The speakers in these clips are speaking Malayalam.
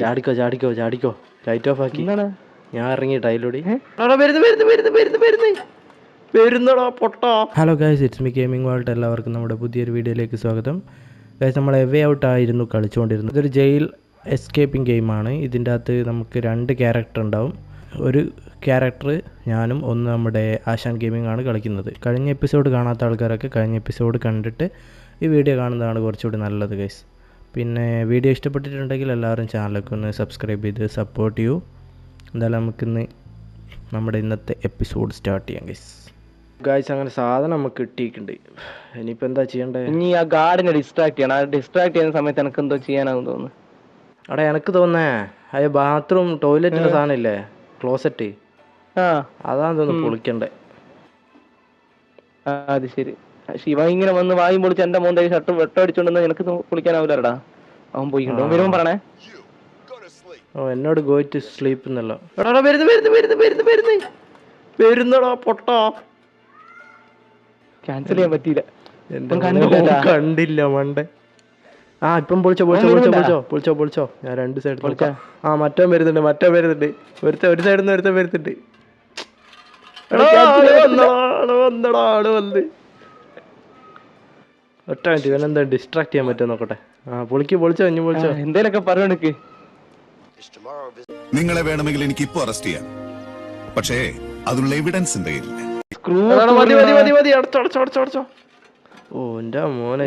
ചാടിക്കോ ചാടിക്കോ ചാടിക്കോ. ലൈറ്റ് ഓഫ് ആക്കി. ഞാൻ ഇറങ്ങി വരുന്നടാ പൊട്ടാ. Hello guys it's me gaming world എല്ലാവർക്കും നമ്മുടെ പുതിയൊരു വീഡിയോയിലേക്ക് സ്വാഗതം. ഗൈസ് നമ്മൾ എവേ ഔട്ട് ആയിരുന്നു കളിച്ചുകൊണ്ടിരുന്നത് ഇതൊരു ജയിൽ എസ്കേപ്പിംഗ് ഗെയിമാണ് ഇതിന്റെ അകത്ത് നമുക്ക് രണ്ട് ക്യാരക്ടർ ഉണ്ടാവും. ഒരു ക്യാരക്ടർ ഞാനും ഒന്ന് നമ്മുടെ ആശാൻ ഗെയിമിംഗ് ആണ് കളിക്കുന്നത്. കഴിഞ്ഞ എപ്പിസോഡ് കാണാത്ത ആൾക്കാരൊക്കെ കഴിഞ്ഞ എപ്പിസോഡ് കണ്ടിട്ട് ഈ വീഡിയോ കാണുന്നതാണ് കുറച്ചുകൂടി നല്ലത് ഗൈസ് പിന്നെ വീഡിയോ ഇഷ്ടപ്പെട്ടിട്ടുണ്ടെങ്കിൽ എല്ലാവരും ചാനലൊക്കെ ഒന്ന് സബ്സ്ക്രൈബ് ചെയ്ത് സപ്പോർട്ട് ചെയ്യൂ. എന്തായാലും നമുക്കിന്ന് നമ്മുടെ ഇന്നത്തെ എപ്പിസോഡ് സ്റ്റാർട്ട് ചെയ്യാം ഗൈസ് ഗായ്സ് അങ്ങനെ സാധനം നമുക്ക് കിട്ടിയിട്ടുണ്ട്. ഇനിയിപ്പോൾ എന്താ ചെയ്യണ്ടേ? ഇനി ആ ഗാർഡിനെ ഡിസ്ട്രാക്ട് ചെയ്യണം. ആ ഡിസ്ട്രാക്ട് ചെയ്യുന്ന സമയത്ത് എനിക്ക് എന്തോ ചെയ്യാനാവും തോന്നുന്നു. അവിടെ എനിക്ക് തോന്നേ അത് ബാത്റൂം ടോയ്ലറ്റിന്റെ സാധനം ഇല്ലേ ക്ലോസറ്റ് ആ. അതാണ് തോന്നുന്നു പൊളിക്കണ്ടേ. ആ, അത് ശരി. ശിവ ഇങ്ങനെ വന്ന് വായും പൊളിച്ച് എന്റെ മോന്റെ ഷർട്ട് വെട്ടടിച്ചോണ്ടെന്ന് എനിക്ക് കുളിക്കാനാവില്ലടാ അവൻ പോയിക്കണ്ടോ വരുമ്പോ പറഞ്ഞേ ഓ എന്നോട് ഗോ ടു സ്ലീപ്പ് എന്നല്ലോ. എടാ വരുന്നു വരുന്നു വരുന്നു വരുന്നു വരുന്നു. വരുന്നടാ പൊട്ടാ. ക്യാൻസൽ ചെയ്യാൻ പറ്റിയില്ല. കണ്ടില്ല മണ്ടേ. ആ ഇപ്പം പൊളിച്ചോ പൊളിച്ചോ പൊളിച്ചോ? പൊളിച്ചോ പൊളിച്ചോ പൊളിച്ചോ. ഞാൻ രണ്ട് സൈഡ് പൊളിച്ചോ. ആ മറ്റോ വരുന്നുണ്ട് മറ്റോ വരുന്നുണ്ട്. ഒരുത്ത ഒരു സൈഡിൽ നിന്ന് ഒരുത്ത വരുന്നുണ്ട്. എടാ, വന്നടാ, വന്ന്. ഒറ്റ മിനിറ്റ് ഇവനെന്താ ഡിസ്ട്രാക്ട് ചെയ്യാൻ പറ്റുമോ നോക്കട്ടെ? ആ പൊളിക്ക് പൊളിച്ചോ ഇനി പൊളിച്ചോ? എന്തേലൊക്കെ പറയണക്ക് നിങ്ങളെ വേണമെങ്കിൽ എനിക്ക് ഇപ്പൊ അറസ്റ്റ് ചെയ്യാം. പക്ഷേ അതിനുള്ള എവിഡൻസ് എന്റെ കയ്യിലില്ല. സ്ക്രൂ മതി മതി മതി മതി അടച്ചോ അടച്ചോ അടച്ചോ അടച്ചോ. ഓ മോനെ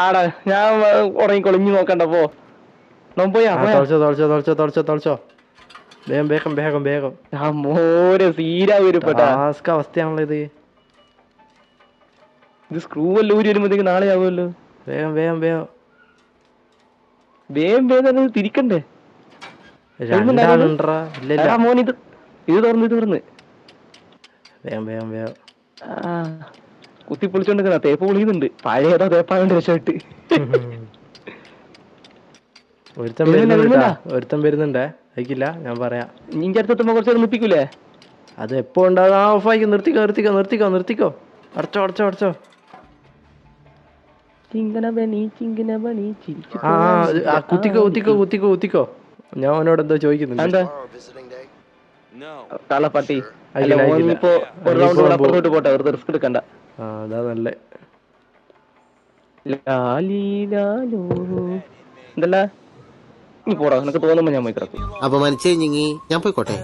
ആടാ ഞാൻ ഉറങ്ങി കൊളിഞ്ഞു അവസ്ഥയാണല്ലോ ഇത്. ഇത് സ്ക്രൂ എല്ലാം ഊരി വരുമ്പോഴത്തേക്ക് നാളെ ആവുമല്ലോ. വേഗം വേഗം വേഗം. വേഗം വേഗം തിരിക്കണ്ടേ? മോൻ ഇത് ഇത് തുറന്ന് ഇത് തുറന്ന്. വേഗം വേഗം വേഗം. കുത്തി പൊളിച്ചോണ്ടിരിക്കുന്ന തേപ്പ് പൊളിയുന്നുണ്ട് പഴയ ഏതാ തേപ്പായോണ്ട് രക്ഷപ്പെട്ട് ഒരുത്തൻ വരുന്നുണ്ട്. ഒരുത്തൻ വരുന്നുണ്ടേ. അയക്കില്ല ഞാൻ പറയാം. നിന്റെ അടുത്തെത്തുമ്പോ കുറച്ച് നിർത്തിക്കൂലേ അത് എപ്പോ ഉണ്ടാകും? ആ ഓഫായിക്കോ നിർത്തിക്കോ നിർത്തിക്കോ നിർത്തിക്കോ നിർത്തിക്കോ. അടച്ചോ അടച്ചോ അടച്ചോ. ആ ആ, ഇത് ആ കുത്തിക്കോ കുത്തിക്കോ കുത്തിക്കോ കുത്തിക്കോ. ഞാൻ അവനോട് എന്തോ? ചോദിക്കുന്നുണ്ട് എന്താ കള്ളപ്പട്ടി അല്ല അയക്കില്ല, അയക്കില്ല. ഓനിപ്പോ ഒരു റൗണ്ട് കൂടെ പോ- അപ്പുറത്തോട്ട് പോട്ടെ വെറുതെ റിസ്ക് എടുക്കണ്ട. ആ അതാ നല്ലേ. ലാലി ലാലോ. എന്തല്ല നീ പോടാ നിനക്ക് തോന്നുമ്പോ ഞാൻ പോയി കിടക്കും. അപമാനിച്ചു കഴിഞ്ഞെങ്കി ഞാൻ പോയിക്കോട്ടെ.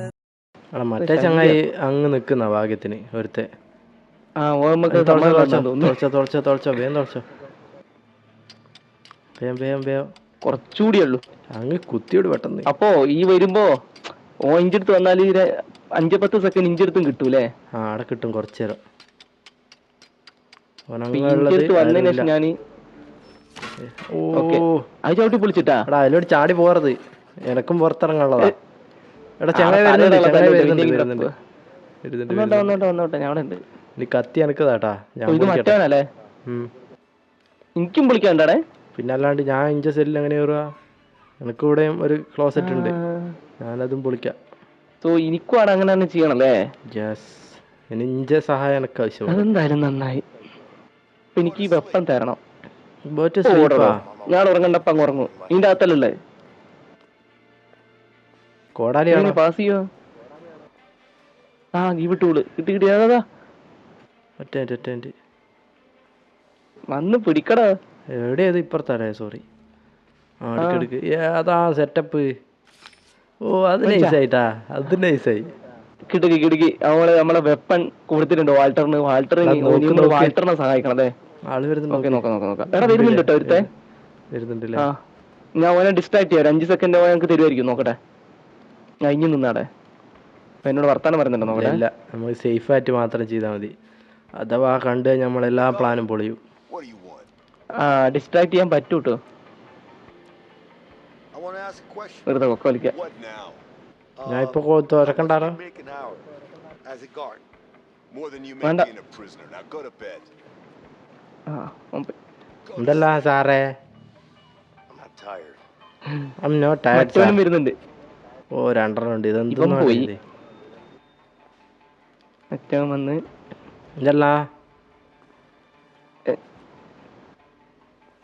മറ്റേ ചങ്ങായി അങ്ങ് നിക്കുന്ന ഭാഗ്യത്തിന് ഒരുത്തെ ആ ഓ നമുക്ക് തുളച്ചോ സമ്മതം തുളച്ചോ തോന്നുന്നു. തുളച്ചോ തുളച്ചോ തുളച്ചോ വേഗം തുളച്ചോ വേഗം വേഗം വേഗം കുറച്ചുകൂടി ഉള്ളു. അങ്ങ് കുത്തിയോട് പെട്ടെന്ന്. അപ്പോ ഈ വരുമ്പോ ഓ ഇഞ്ചെടുത്ത് വന്നാൽ അഞ്ച് പത്ത് സെക്കൻഡ് ഇഞ്ചെടുത്തും കിട്ടൂലേ? ആ അവിടെ കിട്ടും കുറച്ചു നേരം ചവിട്ടി പൊളിച്ചിട്ടാ? അതിലോട്ട് ചാടി പോറത് എനക്കും പുറത്തിറങ്ങാനുള്ളതാ. എടാ ചങ്ങായി വരുന്നുണ്ട് ചങ്ങായി വരുന്നുണ്ട് വരുന്നുണ്ട്. കത്തി എനക്കതാട്ടാ എനിക്കും വിളിക്കാണ്ടാടേ പിന്നെ അല്ലാണ്ട് ഞാൻ ഇഞ്ച സെല്ലിൽ എങ്ങനെ കയറുക എനിക്കിവിടെയും ഒരു ക്ലോസറ്റ് ഉണ്ട്. ഞാനതും പൊളിക്കാം. സോ എനിക്കും ആണ് അങ്ങനെ തന്നെ ചെയ്യണല്ലേ യെസ് ഇഞ്ച സഹായം എനിക്ക് ആവശ്യമാണ്. അതെന്തായാലും നന്നായി. അപ്പൊ എനിക്ക് ഈ വെപ്പൻ തരണം. ഞാൻ ഉറങ്ങണ്ടപ്പ അങ്ങ് ഉറങ്ങും. ഇതിന്റെ അകത്തല്ലേ കോടാലിയാണോ പാസ് ചെയ്യോ ആ നീ വിട്ടുൾ കിട്ടി കിട്ടി. അതാ വന്ന് പിടിക്കടാ. എവിടെയത് ഇപ്പുറത്തല്ലേ സോറി ആ എടുക്ക് എടുക്ക്. ഏ, അതാ സെറ്റപ്പ് ഓ അത് നൈസായിട്ടാ അത് നൈസായി കിടുക്കി കിടുക്കി നമ്മൾ നമ്മളെ വെപ്പൺ കൊടുത്തിട്ടുണ്ട് വാൾട്ടറിന്. വാൾട്ടറിന് എടാ, നോക്ക്, നോക്ക്. വാൾട്ടറിനെ സഹായിക്കണം അല്ലേ ആൾ ഓക്കെ വരുന്നുണ്ട് നോക്കാം നോക്കാം നോക്കാം. എടാ വരുന്നുണ്ട് കേട്ടോ ഒരുത്തെ. വരുന്നുണ്ടല്ലേ? ആ. ഞാൻ ഓനെ ഡിസ്ട്രാക്ട് ചെയ്യാം. ഒരു അഞ്ച് സെക്കൻഡ് ഓനെ ഞങ്ങൾക്ക് തരുമായിരിക്കും നോക്കട്ടെ. ഞാൻ ഇനി നിന്നാടെ. അപ്പൊ എന്നോട് വർത്താനം പറയുന്നുണ്ടോ നോക്കട്ടെ. ഇല്ല നമ്മൾ സേഫ് ആയിട്ട് മാത്രം ചെയ്താൽ മതി. അഥവാ കണ്ട് കഴിഞ്ഞാൽ നമ്മളെല്ലാ പ്ലാനും പൊളിയും. ഡിസ്ട്രാക്ട് ചെയ്യാൻ പറ്റൂ കേട്ടോ. വെറുതെ കൊക്ക വലിക്ക ഞാൻ ഇപ്പൊ ഓൻ പോയി. എന്തല്ല സാറേ? വരുന്നുണ്ട്. ഓ രണ്ടെണ്ണം ഉണ്ട് ഇവൻ പോയി. മറ്റവൻ വന്ന്. എന്തല്ല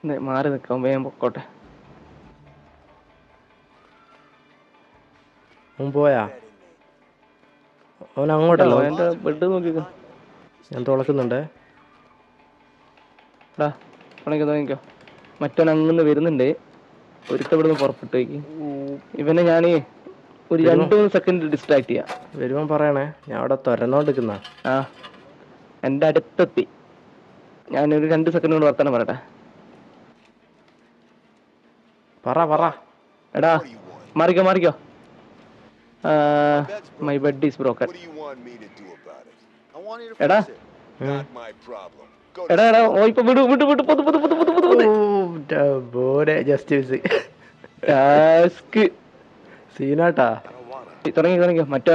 മാറി നിൽക്കാം. വേഗം പൊക്കോട്ടെ. പോയാ? അവൻ അങ്ങോട്ടല്ലോ? എന്റെ ബെഡ് നോക്കിക്കോ. ഞാൻ തുളക്കുന്നുണ്ടേ. ഡാ തുണയ്ക്കോ മറ്റവൻ അങ്ങനെ വരുന്നുണ്ട്. ഒരുത്ത ഇവിടുന്ന് പുറപ്പെട്ടു പോയി ഇവനെ ഞാൻ ഒരു രണ്ട് മൂന്ന് സെക്കൻഡ് ഡിസ്ട്രാക്ട് ചെയ്യാം. വരുമ്പോ പറയണേ. ഞാൻ അവിടെ തുരന്നോണ്ടിരിക്കുന്ന ആ എന്റെ അടുത്തെത്തി. ഞാനൊരു രണ്ട് സെക്കൻഡ് കൊണ്ട് വർത്താനം പറയട്ടെ. പറ പറ. എടാ Marico Marico. My bed is broken എടാ. എടാ എടാ ഓ ഇപ്പൊ വിടു വിട്ടു വിട്ടു പൊതു പൊതു പൊതു പൊതു പൊതു ബോരെ ജസ്റ്റിസ് ടാസ്ക് സീനാട്ടാ. തുടങ്ങി തുടങ്ങി. മറ്റേ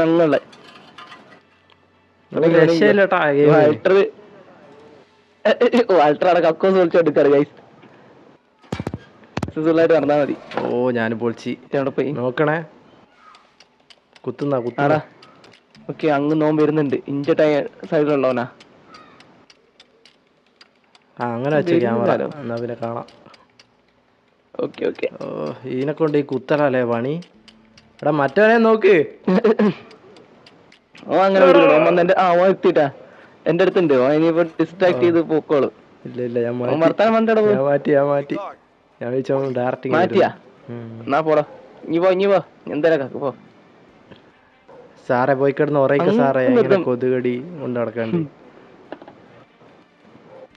നമുക്ക് രക്ഷയില്ലട്ടാ വാൾട്ടർ വാൾട്ടർ അവിടെ കക്കോസ് വിളിച്ചോണ്ടിരിക്കാറ് ഗൈസ് സുഖമായിട്ട് നടന്നാ മതി. ഓ ഞാൻ പൊളിച്ചി. അവിടെ പോയി. നോക്കണേ. കുത്തുന്ന കുത്താടാ ഓക്കെ അങ്ങ് നോൻ വരുന്നുണ്ട്. ഇഞ്ച ടൈ സൈഡിലുള്ളവനാ. ആ അങ്ങനെ വെച്ച ക്യാമറ. എന്നാ പിന്നെ കാണാം. Okay okay. ഓ ഇതിനെ കൊണ്ട് ഈ കുത്തലല്ലേ പണി? എടാ മറ്റവനെ നോക്ക്. ഓ അങ്ങനെ. എന്റെ ആ ഓ എത്തിട്ടാ എന്റെ അടുത്തുണ്ട്. ഓ ഇനിയിപ്പോ ഡിസ്ട്രാക്ട് ചെയ്ത് പോക്കോളൂ. ഇല്ല ഇല്ല ഞാൻ മാറ്റി ഞാൻ മാറ്റി. ഞാൻ മാറ്റി ഞാൻ വിളിച്ചോ ഡയറക്റ്റ് മാറ്റിയാ? എന്നാ പോടാ. ഇനി പോ ഇനി പോ. പോ. സാറെ പോയി കിടന്ന് ഉറയിക്ക സാറേ. ഇങ്ങനെ. കൊതുകടി കൊണ്ട് നടക്കണ്ട്.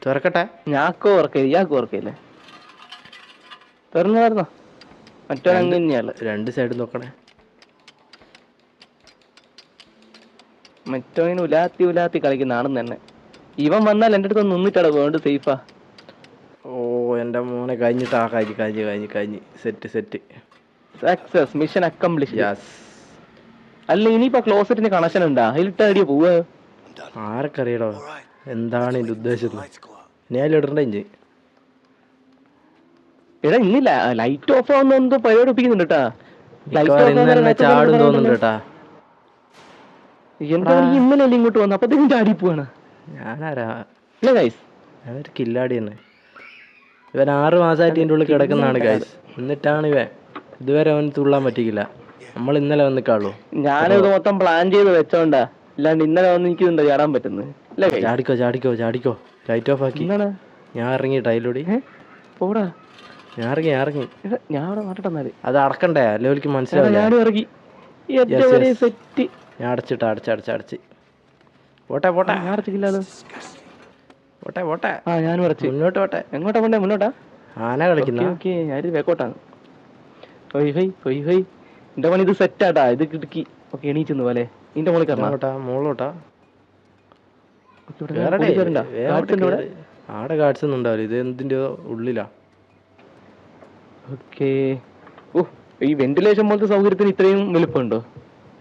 തുറക്കട്ടെ? ഞാക്കോ ഓർക്കയില്ല ഇയാൾക്ക് തുറന്നു തുറന്നോ മറ്റോ രണ്ട് സൈഡ് നോക്കണേ. മറ്റോന് ഉലാത്തി ഉലാത്തി കളിക്കുന്ന ആണെന്ന് തന്നെ. ഇവൻ വന്നാൽ എന്റെ അടുത്ത് നിന്നിട്ടാണ് വേണ്ട സേഫാ? എന്റെ മോനെ കഴിഞ്ഞിട്ടാ കഴിഞ്ഞ് കഴിഞ്ഞ് കഴിഞ്ഞ് കഴിഞ്ഞ്. Set set success mission accomplish yes അല്ല ഇനിയിപ്പോ ക്ലോസറ്റിന് കണക്ഷൻ ഉണ്ടാ അതിലിട്ട് അടിയ പോവാ. ആരക്കറിയടോ എന്താണ് ഇതിന്റെ ഉദ്ദേശം. ഞാൻ ഇടണ്ട ഇഞ്ചി എടാ ഇന്നില്ല. ലൈറ്റ് ഓഫ് ആവുന്ന എന്തോ പരിപാടി ഒപ്പിക്കുന്നുണ്ട് കേട്ടാ എന്താ ഇന്നലെ ഇങ്ങോട്ട് വന്നു? അപ്പൊ ചാടി പോവാണ്. ഞാനാരാ? ഇല്ല ഗൈസ് ഞാനൊരു കില്ലാടി തന്നെ. ഇവൻ ആറ് മാസമായിട്ട് ഇതിന്റെ ഉള്ളിൽ കിടക്കുന്നതാണ് ഗൈസ് എന്നിട്ടാണ് ഇവ ഇതുവരെ അവൻ തുള്ളാൻ പറ്റിയില്ല നമ്മൾ ഇന്നലെ വന്നിക്കാളൂ ഞാനിത് മൊത്തം പ്ലാൻ ചെയ്ത് വെച്ചോണ്ടാ. ഇല്ലാണ്ട് ഇന്നലെ വന്ന് എനിക്ക് എന്താ ചാടാൻ പറ്റുന്നത്? ചാടിക്കോ ചാടിക്കോ ചാടിക്കോ. ലൈറ്റ് ഓഫ് ആക്കി. ഞാൻ ഇറങ്ങി ടൈലൂടി പോടാ. ഞാൻ ഇറങ്ങി ഞാൻ ഇറങ്ങി. ഞാൻ അവിടെ മാറ്റട്ടെന്നാൽ അത് അടക്കണ്ടേ? അല്ലെങ്കിൽ എടാ, മനസ്സിലാവില്ല? ഞാൻ അടച്ചിട്ട് അടച്ച് അടച്ച് അടച്ച്. പോട്ടെ പോട്ടെ. ഞാൻ അടച്ചില്ലല്ലോ പോട്ടെ പോട്ടെ. ആ ഞാൻ അടച്ചു മുന്നോട്ട് പോട്ടെ. എങ്ങോട്ടാ പോണ്ടേ? മുന്നോട്ടാ? ആന കളിക്കുന്ന. ഓക്കെ ഞാനിത് വേക്കോട്ടാണ്. ഹൊയ് ഹൊയ് ഹൊയ് ഹൊയ്. എന്റെ പണി ഇത് സെറ്റ് ആട്ടാ. ഇത് കിടക്കി. ഓക്കെ എണീച്ചെന്ന് പോലെ നിന്റെ മോളിൽ കയറണം? അങ്ങോട്ടാ മോളോട്ടാ ആടെ ഗാഡ്സ് ഒന്നും ഉണ്ടാവില്ല ഇത് എന്തിന്റെ ഉള്ളിലാ. ഓക്കേ. ഓ ഈ വെന്റിലേഷൻ പോലത്തെ സൗകര്യത്തിന് ഇത്രയും വലുപ്പമുണ്ടോ?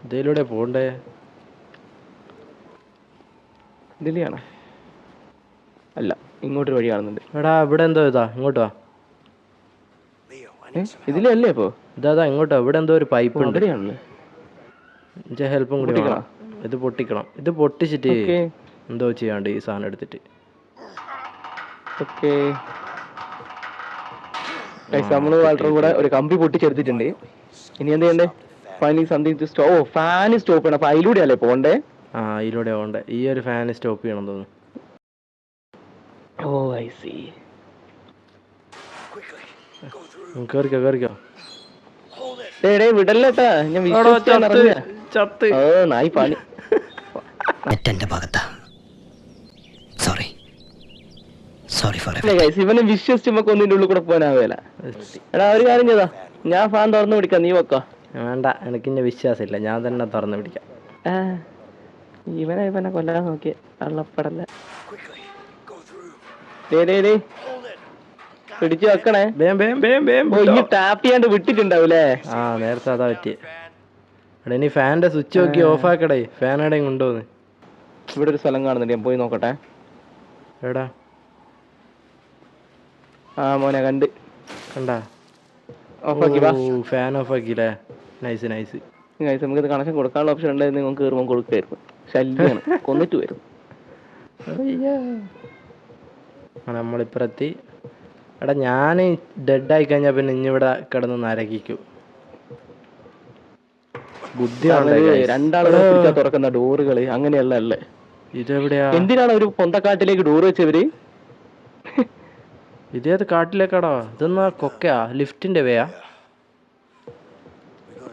ഇതിലൂടെ പോണ്ടേ? ഇതിലെയാണ്? അല്ല ഇങ്ങോട്ടൊരു വഴി കാണുന്നുണ്ട്. എടാ ഇവിടെ എന്തോ ഇതാ ഇങ്ങോട്ട് വാ. ഇതിലല്ലേ ഇപ്പോ ഇതാ ഇങ്ങോട്ടോ ഇവിടെ എന്തോ ഒരു പൈപ്പ് ഉണ്ട് ഹെൽപ്പും കൂടി വേണം. ഇത് പൊട്ടിക്കണം. ഇത് പൊട്ടിച്ചിട്ട് എന്തോ ചെയ്യാണ്ട് ഈ സാധനം എടുത്തിട്ട്. നമ്മൾ വളരെ കൂടെ ഒരു കമ്പി പൊട്ടിച്ചെടുത്തിട്ടുണ്ട്. ഇനി എന്ത് ചെയ്യണ്ടേ? ഫൈനലി സംതിങ് സ്റ്റോ ഫാൻ സ്റ്റോപ്പ് ചെയ്യണം. അപ്പൊ അതിലൂടെ അല്ലേ പോണ്ടേ ആ അതിലൂടെ പോണ്ടേ ഈ ഒരു ഫാൻ സ്റ്റോപ്പ് ചെയ്യണം തോന്നുന്നു. ഓ I see. കേറിക്കോ കേറിക്കോ. ഡേ വിടല്ലേട്ടാ ഞാൻ എടോ, വിശ്വസിച്ചാണ് ചത്ത് ഇറങ്ങിയ ചത്ത്. ഓ നായി പണി. തെറ്റെന്റെ ഭാഗത്താ. സോറി സോറി ഫോർ ഇല്ല guys, ഇവനെ വിശ്വസിച്ച് നമുക്ക് ഒന്നിന്റെ ഉള്ളിൽ കൂടെ പോകാനാവില്ല എടാ ഒരു കാര്യം ചെയ്താ. ഞാൻ ഫാൻ തുറന്നു പിടിക്കാം നീ വെക്കോ. വേണ്ട എനിക്ക് ഇന്നെ വിശ്വാസമില്ല. ഞാൻ തന്നെ തുറന്നു പിടിക്കാം. ഇവനെ ഇവനെ കൊല്ലാൻ നോക്കിയ കള്ളപ്പടല്ല പിടിച്ചു വെക്കണേ. ഓ ടാപ്പ് ചെയ്യാണ്ട് വിട്ടിട്ടുണ്ടാവൂലേ? ആ നേരത്തെ അതാ പറ്റിയ. അവിടെ ഇനി ഫാനിന്റെ സ്വിച്ച് നോക്കി ഓഫ് ആക്കടേ ഫാൻ എവിടെയും കൊണ്ടുപോന്ന് ഇവിടെ ഒരു സ്ഥലം കാണുന്നുണ്ട്. ഞാൻ പോയി നോക്കട്ടെ. എവിടാ ആ മോനെ കണ്ട്. കണ്ടാ? ഓഫാക്കി വാ. ഫാൻ ഓഫ് ആക്കിയില്ലേ നൈസ്. നൈസ് നൈസ് നമുക്ക് ഇത് കണക്ഷൻ കൊടുക്കാനുള്ള ഓപ്ഷൻ ഉണ്ടായിരുന്നു നിങ്ങൾക്ക് കയറുമ്പോൾ കൊടുക്കായിരുന്നു ശല്യമാണ് കൊന്നിട്ട് വരും നമ്മളിപ്പുറത്തി. എടാ ഞാൻ ഡെഡ് ആയി കഴിഞ്ഞാൽ പിന്നെ ഇഞ്ഞിവിടെ കിടന്ന് നരകിക്കും. പിടിച്ചാ തുറക്കുന്ന ഡോറുകൾ അങ്ങനെയല്ല അല്ലേ? ഇതെവിടെയാ? എന്തിനാണ് ഒരു പൊന്തക്കാട്ടിലേക്ക് ഡോറ് വെച്ചവര്? ഇതേത് കാട്ടിലേക്കാടോ? ഇതെന്നാ കൊക്കയാ? ലിഫ്റ്റിന്റെ വേയാ?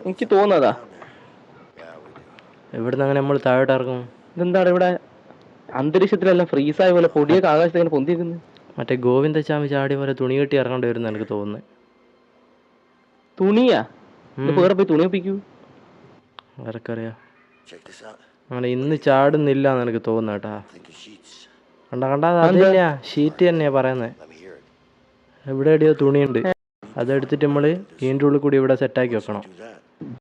എനിക്ക് തോന്നതാ. എവിടുന്ന് അങ്ങനെ നമ്മൾ താഴോട്ട് ഇറങ്ങും? ഇതെന്താണ് ഇവിടെ? അന്തരീക്ഷത്തിലെല്ലാം ഫ്രീസായ പോലെ പൊടിയൊക്കെ ആകാശത്ത് ഇങ്ങനെ പൊന്തിയിരിക്കുന്നു. മറ്റേ ഗോവിന്ദച്ചാമി ചാടി പോലെ തുണി കെട്ടി ഇറങ്ങേണ്ടി വരുന്ന എനിക്ക് തോന്നുന്നു. തുണിയാ? വേറെ പോയി തുണി ഒപ്പിക്കൂ. ആർക്കറിയാ അങ്ങനെ ഇന്ന് ചാടുന്നില്ല എന്ന് എനിക്ക് തോന്നുന്നു കേട്ടാ. കണ്ടാ കണ്ടാ അത് തന്നെയാ. ഷീറ്റ് തന്നെയാ പറയുന്നത് ഇവിടെ എടിയോ തുണിയുണ്ട്. അതെടുത്തിട്ട് നമ്മൾ ഇതിന്റെ ഉള്ളിൽ കൂടി ഇവിടെ സെറ്റാക്കി വെക്കണം.